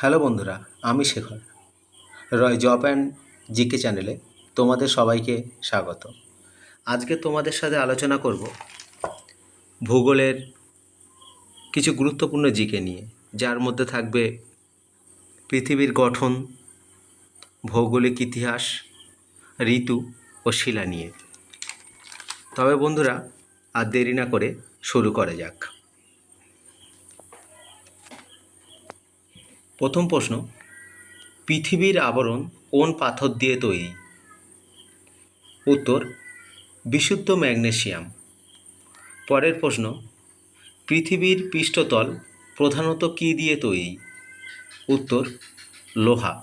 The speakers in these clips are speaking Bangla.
হ্যালো বন্ধুরা, আমি Shekhar. Roy job and GK চ্যানেলে তোমাদের সবাইকে স্বাগত। আজকে তোমাদের সাথে আলোচনা করব ভূগোলের কিছু গুরুত্বপূর্ণ জিকে নিয়ে, যার মধ্যে থাকবে পৃথিবীর গঠন, ভৌগোলিক ইতিহাস, ঋতু ও শিলা নিয়ে। তবে বন্ধুরা, আর দেরি না করে শুরু করা যাক। প্রথম প্রশ্ন, পৃথিবীর আবরণ কোন পাথর দিয়ে তৈরি? উত্তর, বিশুদ্ধ ম্যাগনেসিয়াম। পরের প্রশ্ন, পৃথিবীর পৃষ্ঠতল প্রধানত কী দিয়ে তৈরি? উত্তর, লোহা।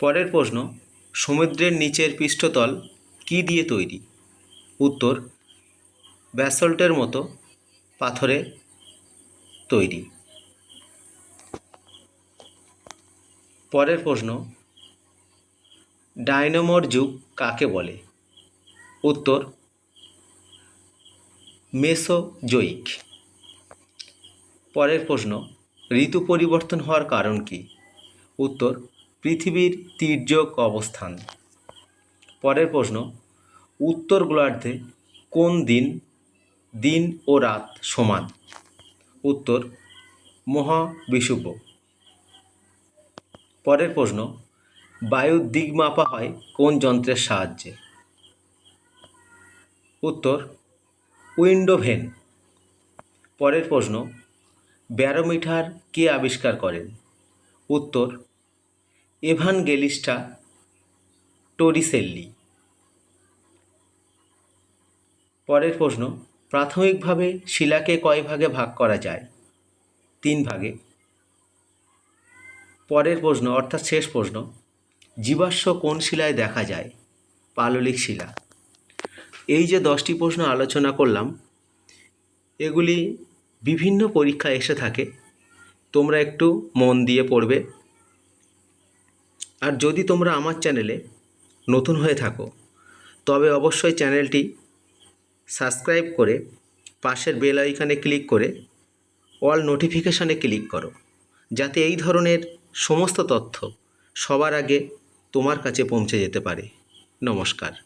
পরের প্রশ্ন, সমুদ্রের নিচের পৃষ্ঠতল কী দিয়ে তৈরি? উত্তর, ব্যাসল্টের মতো পাথরে তৈরি। পরের প্রশ্ন, ডায়নামোর যুগ কাকে বলে? উত্তর মেসোজোইক পরের প্রশ্ন, ঋতু পরিবর্তন হওয়ার কারণ কি? উত্তর, পৃথিবীর তির্যক অবস্থান। পরের প্রশ্ন, উত্তর গোলার্ধে কোন দিন দিন ও রাত সমান? উত্তর মহাবিষুব্য পরের প্রশ্ন, বায়ুর দিক মাপা হয় কোন যন্ত্রের সাহায্যে? উত্তর উইন্ডোভেন পরের প্রশ্ন, ব্যারোমিটার কে আবিষ্কার করেন? উত্তর এভানগেলিস্টা টোরিসেল্লি। পরের প্রশ্ন, প্রাথমিকভাবে শিলাকে কয় ভাগে ভাগ করা যায়? তিন ভাগে। পরের প্রশ্ন, অর্থাৎ শেষ প্রশ্ন, জীবাশ্ম কোন শিলায় দেখা যায়? পাললিক শিলা। এই যে দশটি প্রশ্ন আলোচনা করলাম, এগুলি বিভিন্ন পরীক্ষায় এসে থাকে। তোমরা একটু মন দিয়ে পড়বে। আর যদি তোমরা আমার চ্যানেলে নতুন হয়ে থাকো, তবে অবশ্যই চ্যানেলটি সাবস্ক্রাইব করে পাশের বেল আইকনে ক্লিক করে অল নোটিফিকেশানে ক্লিক করো, যাতে এই ধরনের সমস্ত তথ্য সবার আগে তোমার কাছে পৌঁছে যেতে পারে। নমস্কার।